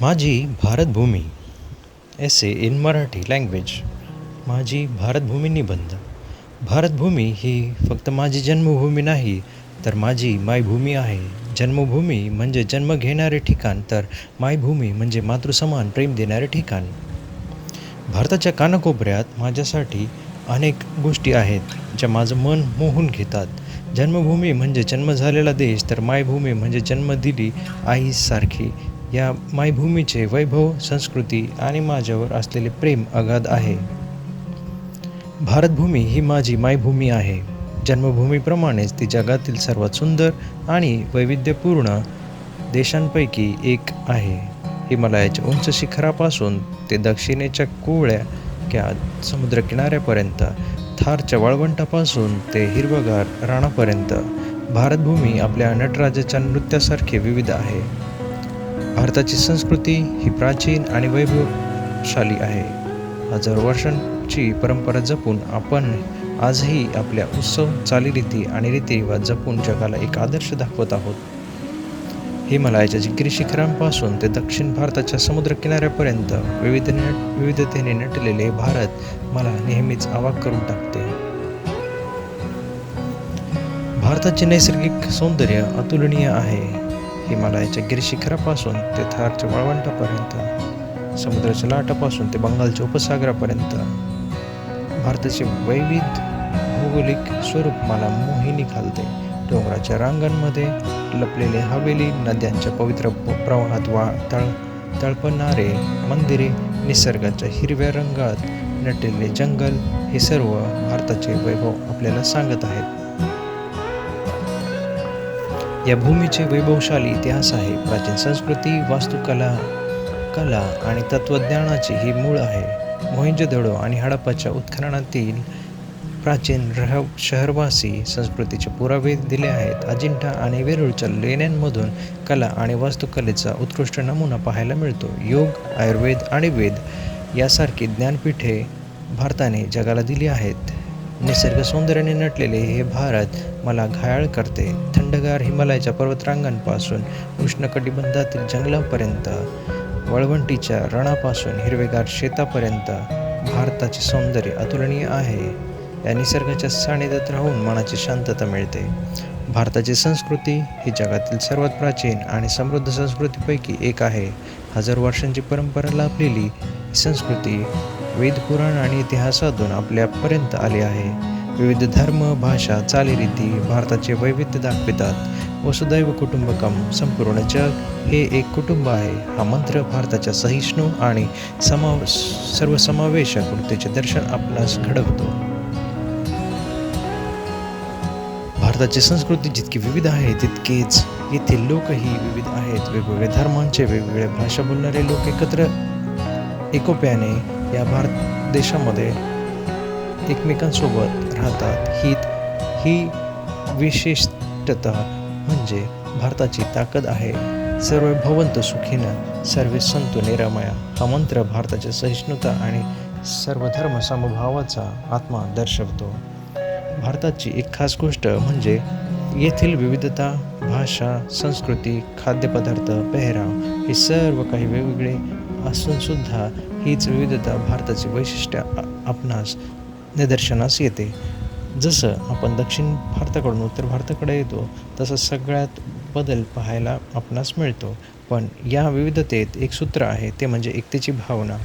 माझी भारतभूमी essay in Marathi language माझी भारतभूमी निबंध. भारतभूमी ही फक्त माझी जन्मभूमी नाही तर माझी मायभूमी आहे. जन्मभूमी म्हणजे जन्म घेणारे ठिकाण तर मायभूमी म्हणजे मातृसमान प्रेम देणारे ठिकाण. भारताच्या कानाकोपऱ्यात माझ्यासाठी अनेक गोष्टी आहेत ज्या माझं मन मोहून घेतात. जन्मभूमी म्हणजे जन्म झालेला देश तर मायभूमी म्हणजे जन्म दिली आईसारखी. या मायभूमीचे वैभव संस्कृती आणि माझ्यावर असलेले प्रेम अगाध आहे. भारतभूमी ही माझी मायभूमी आहे. जन्मभूमीप्रमाणेच ती जगातील सर्वात सुंदर आणि वैविध्यपूर्ण देशांपैकी एक आहे. हिमालयाच्या उंच शिखरापासून ते दक्षिणेच्या कुवळ्याक्या समुद्रकिनाऱ्यापर्यंत थारच्या वाळवंटापासून ते हिरवगार राणापर्यंत भारतभूमी आपल्या नटराजाच्या नृत्यासारखे विविध आहे. भारताची संस्कृती ही प्राचीन आणि वैभवशाली आहे. हजारो वर्षांची परंपरा जपून आपण आजही आपल्या उत्सव चालीरीती आणि रीतिरिवाज जपून जगाला एक आदर्श दाखवत आहोत. हिमालयाच्या गिरी शिखरांपासून ते दक्षिण भारताच्या समुद्रकिनाऱ्यापर्यंत विविध नट विविधतेने नटलेले भारत मला नेहमीच आवाक करून टाकते. भारताचे नैसर्गिक सौंदर्य अतुलनीय आहे. हिमालयाच्या गिरशिखरापासून ते थारच्या वाळवंटापर्यंत समुद्राच्या लाटापासून ते बंगालच्या उपसागरापर्यंत भारताचे वैविध भौगोलिक स्वरूप मला मोहिनी घालते. डोंगराच्या रांगांमध्ये लपलेले हवेली नद्यांच्या पवित्र प्रवाहात वा तळ तळपणारे मंदिरे निसर्गाच्या हिरव्या रंगात नटलेले जंगल हे सर्व भारताचे वैभव आपल्याला सांगत आहेत. या भूमीचे वैभवशाली इतिहास आहे. प्राचीन संस्कृती वास्तुकला कला आणि तत्त्वज्ञानाची ही मूळ आहे. मोहिंजोदडो आणि हडप्पाच्या उत्खननातील प्राचीन रह शहरवासी संस्कृतीचे पुरावे दिले आहेत. अजिंठा आणि वेरूळच्या लेण्यांमधून कला आणि वास्तुकलेचा उत्कृष्ट नमुना पाहायला मिळतो. योग आयुर्वेद आणि वेद यासारखी ज्ञानपीठे भारताने जगाला दिली आहेत. निसर्ग सौंदर्याने नटलेले हे भारत मला घायाळ करते. थंडगार हिमालयाच्या पर्वतरांगांपासून उष्णकटिबंधातील जंगलापर्यंत वळवंटीच्या रणापासून हिरवेगार शेतापर्यंत भारताचे सौंदर्य अतुलनीय आहे. या निसर्गाच्या सानिध्यात राहून मनाची शांतता मिळते. भारताची संस्कृती ही जगातील सर्वात प्राचीन आणि समृद्ध संस्कृतीपैकी एक आहे. हजार वर्षांची परंपरा लाभलेली संस्कृती वेद पुराण आणि इतिहासातून आपल्यापर्यंत आली आहे. विविध धर्म भाषा चालीरीती भारताचे वैविध्य दाखवितात. वसुदैव कुटुंबकम संपूर्ण जग हे एक कुटुंब आहे. हा मंत्र भारताच्या सहिष्णू आणि समा सर्वसमावेशक वृत्तीचे दर्शन आपणास घडवतो. भारताची संस्कृती जितकी विविध आहे तितकीच येथील लोकही विविध आहेत. वेगवेगळ्या धर्मांचे वेगवेगळ्या भाषा बोलणारे लोक एकत्र एकोप्याने या भारत देशामध्ये एकमेकांसोबत राहतात. ही ही विशेषतः म्हणजे भारताची ताकद आहे. सर्व भवंत सुखीनं सर्वे संतो निरामया. हा मंत्र भारताच्या सहिष्णुता आणि सर्वधर्म समभावाचा आत्मा दर्शवतो. भारताची एक खास गोष्ट म्हणजे येथील विविधता भाषा संस्कृती खाद्यपदार्थ पेहराव हे सर्व काही वेगवेगळे असूनसुद्धा हीच विविधता भारताची वैशिष्ट्य आपणास निदर्शनास येते. जसं आपण दक्षिण भारताकडून उत्तर भारताकडे येतो तसं सगळ्यात बदल पाहायला आपणास मिळतो. पण या विविधतेत एक सूत्र आहे ते म्हणजे एकतेची भावना.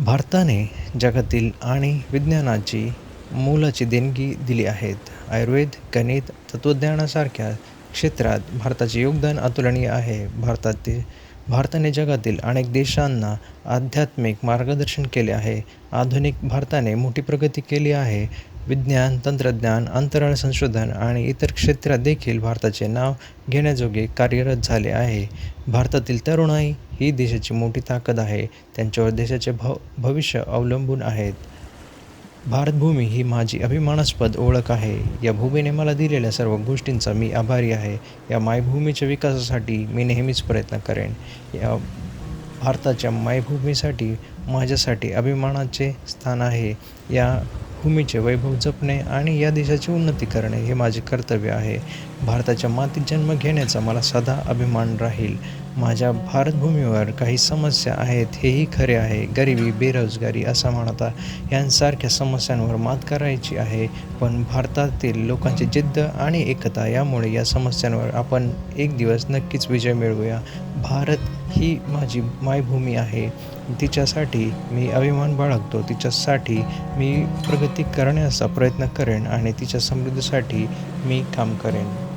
भारताने जगातील आणि विज्ञानाची मोलाची देणगी दिली आहेत. आयुर्वेद गणित तत्त्वज्ञानासारख्या क्षेत्रात भारताचे योगदान अतुलनीय आहे. भारतातील भारताने जगातील अनेक देशांना आध्यात्मिक मार्गदर्शन केले आहे. आधुनिक भारताने मोठी प्रगती केली आहे. विज्ञान तंत्रज्ञान अंतराळ संशोधन आणि इतर क्षेत्रात देखील भारताचे नाव घेण्याजोगे कार्यरत झाले आहे. भारतातील तरुणाई ही देशाची मोठी ताकद आहे. त्यांच्यावर देशाचे भव भविष्य अवलंबून आहेत. भारतभूमी ही माझी अभिमानास्पद ओळख आहे. या भूमीने मला दिलेल्या सर्व गोष्टींचा मी आभारी आहे. या मायभूमीच्या विकासासाठी मी नेहमीच प्रयत्न करेन. या भारताच्या मायभूमीसाठी माझ्यासाठी अभिमानाचे स्थान आहे. या भूमीचे वैभव जपणे आणि या देशाची उन्नती करणे हे माझे कर्तव्य आहे. भारताच्या मातीत जन्म घेण्याचा मला सदा अभिमान राहील. माझ्या भारतभूमीवर काही समस्या आहेत हेही खरे आहे. गरिबी बेरोजगारी असमानता यांसारख्या समस्यांवर मात करायची आहे. पण भारतातील लोकांची जिद्द आणि एकता यामुळे या समस्यांवर आपण एक दिवस नक्कीच विजय मिळवूया. भारत ही माझी मायभूमी आहे. तिच्यासाठी मी अभिमान बाळगतो. तिच्यासाठी मी प्रगती करण्याचा प्रयत्न करेन आणि तिच्या समृद्धीसाठी मी काम करेन.